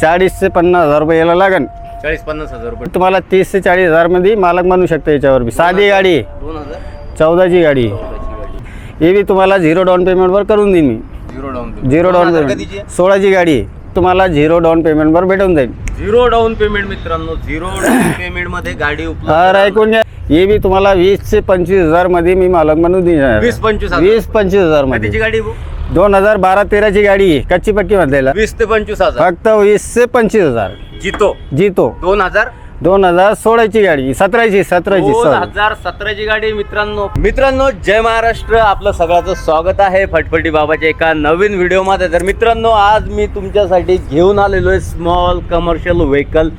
चाळीस ते पन्नास हजार रुपये याला लागन. चाळीस पन्नास हजार रुपये. तुम्हाला तीस ते चाळीस हजारमध्ये मालक बनू शकता याच्यावर बी. साधी गाडी. आहे दोन हजार? चौदाची गाडी. आहे. चौदाची गाडी. हे बी तुम्हाला झिरो डाऊन पेमेंटवर करून देईन मी. Zero down payment. Zero down payment. सोळाची गाडी. आहे तुम्हाला झिरो डाऊन पेमेंटवर भेटून जाईल. झिरो डाऊन पेमेंट मित्रांनो झिरो डाऊन पेमेंटमध्ये गाडी उपलब्ध ऐकून घ्या. हे बी तुम्हाला वीस ते पंचवीस हजारमध्ये मी मालक बनवून देईन वीस पंचवीस हजार. वीस पंचवीस हजार कधीची मध्ये गाडी भाऊ? दोन हजार बारा तेराची गाडी आहे. कच्ची पक्की मधलेला वीस ते पंचवीस हजार. फक्त वीस ते पंचवीस हजार. जितो. जितो. दोन हजार. दोन हजार सोळाची गाडी सतराची सतराची दोन sorry. हजार सतराची गाडी मित्रांनो. मित्रांनो जय महाराष्ट्र. आपलं सगळ्याचं स्वागत आहे फटफटी बाबाच्या एका नवीन व्हिडिओमध्ये. तर मित्रांनो आज मी तुमच्यासाठी घेऊन आलेलो आहे small commercial vehicle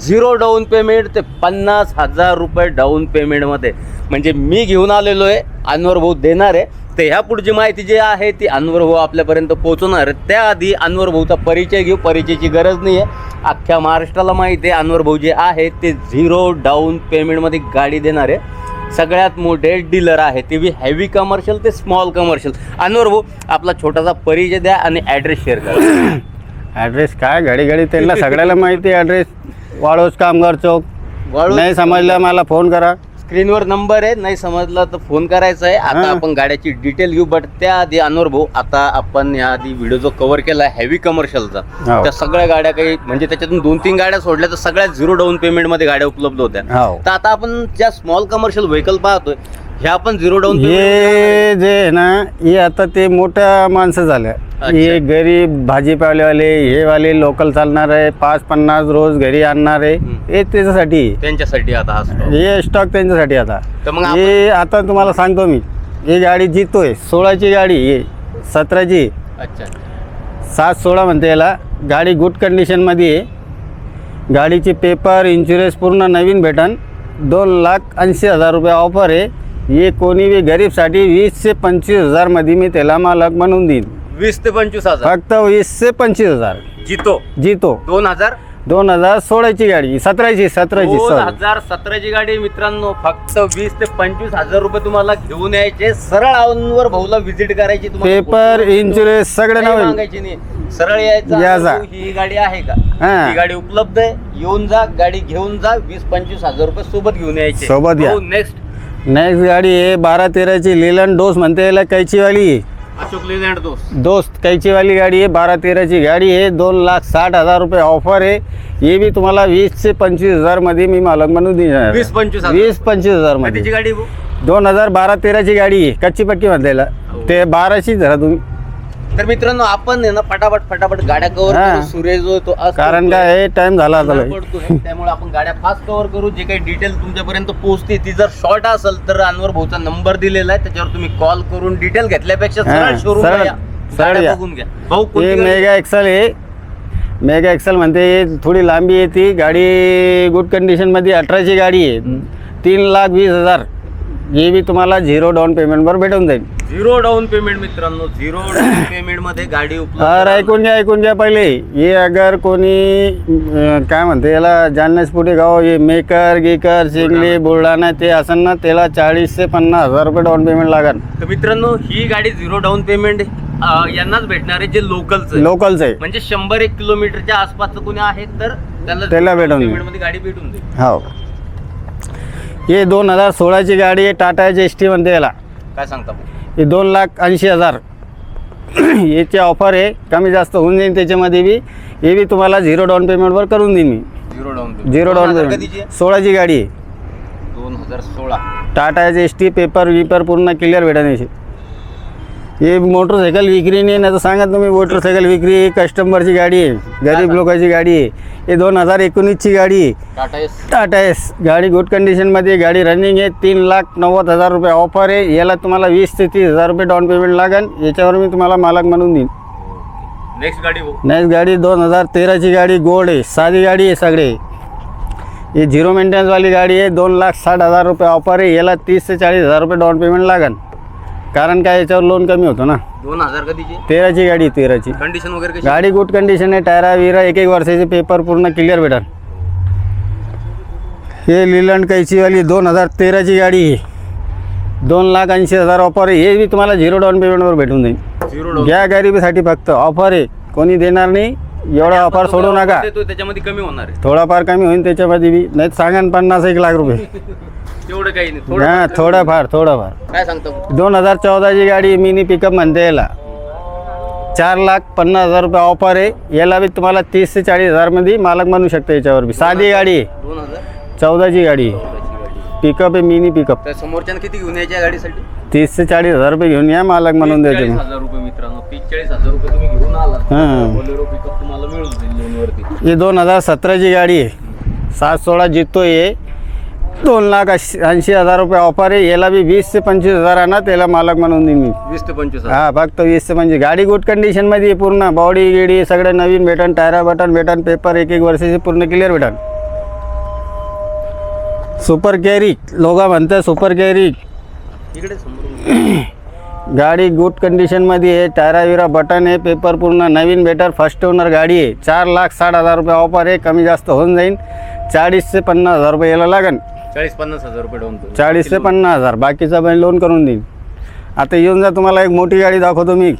zero down payment ते पन्नास हजार रुपये डाऊन पेमेंटमध्ये म्हणजे मी घेऊन आलेलो आहे. अनवर भाऊ देणार आहे. तर ह्या पुढची माहिती जी आहे ती अनवर भाऊ आपल्यापर्यंत पोहोचवणार. त्याआधी अनवर भाऊचा परिचय घेऊ परिचयाची गरज नाही आहे अख्ख्या महाराष्ट्राला माहिती आहे अनवर भाऊ जे आहे ते झिरो डाऊन पेमेंटमध्ये गाडी देणार आहे सगळ्यात मोठे डीलर आहे ते बी हेवी कमर्शियल ते स्मॉल कमर्शियल अनवर भाऊ आपला छोटासा परिचय द्या आणि ॲड्रेस शेअर करा. ॲड्रेस काय? घडी घडी त्यांना सगळ्याला माहिती आहे. ॲड्रेस वाळोस कामगार चौक. वाळू- नाही समजलं मला फोन करा. स्क्रीनवर नंबर आहे नाही समजला तर फोन करायचा आहे आता हां. आपण गाड्याची डिटेल घेऊ बट त्याआधी अनवर भाऊ आता आपण याआधी व्हिडिओ जो कव्हर केला हेवी कमर्शियलचा हो. त्या सगळ्या गाड्या काही म्हणजे त्याच्यातून दोन तीन गाड्या सोडल्या तर सगळ्या झिरो डाऊन पेमेंटमध्ये गाड्या उपलब्ध होत्या हो तर आता आपण ज्या स्मॉल कमर्शियल व्हेकल पाहतोय ह्या पण झिरो डाऊन हे जे आहे ना हे आता ते मोठ्या माणसं झाल्या. हे गरीब भाजीपालेवाले हे वाले लोकल चालणारे पाच पन्नास रोज घरी आणणारे हम्म. हे त्याच्यासाठी. आहे. त्यांच्यासाठी आता हा स्टॉक हे स्टॉक त्यांच्यासाठी आता. तर मग आपण- हे आता तुम्हाला सांगतो मी. ही गाडी जितोय सोळाची गाडी हे सतराची. अच्छा. सात सोळा म्हणते याला. गाडी गुड कंडिशनमध्ये आहे. गाडीचे पेपर इन्शुरन्स पूर्ण नवीन भेटन. दोन लाख ऐंशी हजार रुपये ऑफर आहे. हे कोणी बी गरीबसाठी वीस ते पंचवीस हजारमध्ये मी त्याला मालक बनवून देईन. वीस ते पंचवीस हजार. फक्त वीस ते पंचवीस हजार. जितो. जितो. दोन हजार. दोन हजार सोळाची गाडी. सतराची सतराची दोन हजार सतराची गाडी मित्रांनो फक्त वीस ते पंचवीस हजार रुपये तुम्हाला घेऊन यायचे. सरळ अनवर भाऊला व्हिजिट करायची तुम्हाला पेपर इन्शुरन्स सगळं काही नवीन. मागायची नाही. सरळ यायचं ही गाडी आहे का? हा. ही गाडी उपलब्ध आहे. येऊन जा गाडी घेऊन जा वीस पंचवीस हजार रुपये सोबत घेऊन यायचे. सोबत या. नेक्स्ट नेक्स्ट गाडी आहे बारा तेराची लिलन डोस म्हणते याला कैचीवाली. अशोक लेलँड दोस्त दोस्त कैचीवाली गाडी आहे बारा तेराची गाडी आहे दोन लाख साठ हजार रुपये ऑफर आहे हे बी तुम्हाला वीस ते पंचवीस हजारमध्ये मी मालक म्हणून देणार वीस पंचवीस हजार. वीस पंचवीस हजारमध्ये गाडी? दोन हजार बारा तेराची गाडी आहे कच्ची पक्की मधलेला हो. ते बाराची धरा तुम्ही तर मित्रांनो आपण आहे ना फटाफट फटाफट गाड्या कव्हर हा. करू सूर्य जो आहे तो आज कारण पडतोय. काय टाइम झाला आता लय. पडतोय त्यामुळे आपण गाड्या फास्ट कव्हर करू. जे काही डिटेल तुमच्यापर्यंत पोहोचते ती जर शॉर्ट असेल तर अनवर भाऊचा नंबर दिलेला आहे. त्याच्यावर तुम्ही कॉल करून डिटेल घेतल्यापेक्षा हा, सरळ शोरूम सरळ- या. सरळ गाड्या या. बघून घ्या. भाऊ हे कोणती गाडी? मेगा एक्सेल आहे. मेगा एक्सेल म्हणते हे थोडी लांबी आहे ती. गाडी गुड कंडिशनमध्ये अठराची गाडी आहे. तीन लाख वीस हजार. हे बी तुम्हाला झिरो डाऊन पेमेंटवर भेटून जाईल झिरो डाऊन पेमेंट मित्रांनो झिरो डाऊन पेमेंटमध्ये गाडी उपलब्ध ऐकून घ्या ऐकून घ्या पहिले. हे अगर कोणी अं, काय म्हणते याला जालन्यास पुढे गाव हे मेकर गेकर चिंगली बुलढाणा. ते असेल ना त्याला चाळीस ते पन्नास हजार रुपये डाऊन पेमेंट लागेल तर मित्रांनो ही गाडी झिरो डाऊन पेमेंट यांनाच भेटणार आहे जे लोकलच लोकलचं आहे. म्हणजे शंभर एक किलोमीटरच्या आसपासचं कोणी आहे तर त्याला त्याला भेटून पेमेंट जाईल. मध्ये गाडी भेटून जाईल. हो. हे दोन हजार सोळाची गाडी आहे टाटा एस टी म्हणते याला. काय सांगता? हे दोन लाख ऐंशी हजार. याची ऑफर आहे कमी जास्त होऊन जाईल त्याच्यामध्ये बी. हे बी तुम्हाला झिरो डाऊन पेमेंटवर करून देईन मी. Zero down zero down payment? सोळाची गाडी आहे. दोन हजार सोळा. टाटा एस टी पेपर विपर पूर्ण क्लिअर भेटेल याची हे मोटरसायकल विक्री नाही ना तर सांगा तुम्ही मोटरसायकल विक्री कस्टमरची गाडी आहे गरीब? लोकांची गाडी आहे. हे दोन हजार एकोणीसची गाडी आहे. टाटा एस. टाटा एस. गाडी गुड कंडिशनमध्ये गाडी रनिंग आहे तीन लाख नव्वद हजार रुपये ऑफर आहे. याला तुम्हाला वीस ते तीस हजार रुपये डाऊन पेमेंट लागेल. याच्यावर मी तुम्हाला मालक म्हणून देईन. नेक्स्ट गाडी नेक्स्ट गाडी दोन हजार तेराची गाडी गोल्ड आहे. साधी गाडी आहे सगळे. ही झिरो मेंटेनन्सवाली गाडी आहे. दोन लाख साठ हजार रुपये ऑफर आहे. याला तीस ते चाळीस हजार रुपये डाऊन पेमेंट लागेल. कारण काय याच्यावर लोन कमी होतं ना. दोन हजार कधीची? तेराची गाडी आहे, तेराची. कंडिशन वगैरे कशी? गाडी गुड कंडिशन आहे टायरा विरा एक एक वर्षाचे पेपर पूर्ण क्लिअर भेटेल. हे लिलंड कैचीवाली दोन हजार तेराची गाडी आहे. दोन लाख ऐंशी हजार ऑफर आहे. हे बी तुम्हाला झिरो डाऊन पेमेंटवर भेटून जाईल. झिरो घ्या गरिबीसाठी फक्त. ऑफर आहे. कोणी देणार नाही. एवढा ऑफर सोडू नका. त्याच्यामध्ये कमी होणार आहे. थोडाफार कमी होईल त्याच्यामध्ये बी. नाही तर सांगा ना पन्नास एक लाख रुपये. तेवढं काही नाही हां थोडं थोडाफार थोडाफार. काय सांगतो? दोन हजार चौदाची गाडी मिनी पिकअप म्हणते याला. चार लाख पन्नास हजार रुपये ऑफर आहे. याला बी तुम्हाला तीस ते चाळीस हजारमध्ये मालक बनू शकता याच्यावर बी. साधी गाडी. आहे दोन हजार? चौदाची गाडी. आहे पिकअप आहे मिनी पिकअप. तर समोरच्यानं किती घेऊन यायच्या गाडीसाठी? तीस ते चाळीस हजार रुपये घेऊन या मालक म्हणून 40 हजार रुपये मित्रांनो तीस चाळीस हजार रुपये तुम्ही घेऊन आलात हां. बोलेरो पिकअप तुम्हाला मिळून जाईल लोनवरती ही दोन हजार सतराची गाडी आहे. सात सोळा जितो आहे दोन लाख ऐंशी ऐंशी हजार रुपये ऑफर आहे. याला बी वीस ते पंचवीस हजार आणा त्याला मालक म्हणून देईन मी. वीस ते पंचवीस हा फक्त वीस ते पंचवीस. गाडी गुड कंडिशनमध्ये आहे पूर्ण. बॉडी गिडी सगळं नवीन भेटन. टायरा बटन भेटन. पेपर एक एक वर्षाचे पूर्ण क्लिअर भेटन. सुपर कॅरी लोगा म्हणतात सुपर कॅरी इकडे समोर. गाडी गुड कंडिशनमध्ये आहे. टायरा विरा बटन आहे. पेपर पूर्ण नवीन बेटर फर्स्ट ओनर गाडी आहे. चार लाख साठ हजार रुपये ऑफर आहे. कमी जास्त होऊन जाईल चाळीस ते पन्नास हजार रुपये याला लागन. चाळीस पन्नास हजार रुपये डाऊन चाळीस ते पन्नास हजार. बाकीचा पण लोन करून देईन आता येऊन जा तुम्हाला एक मोठी गाडी दाखवतो मी.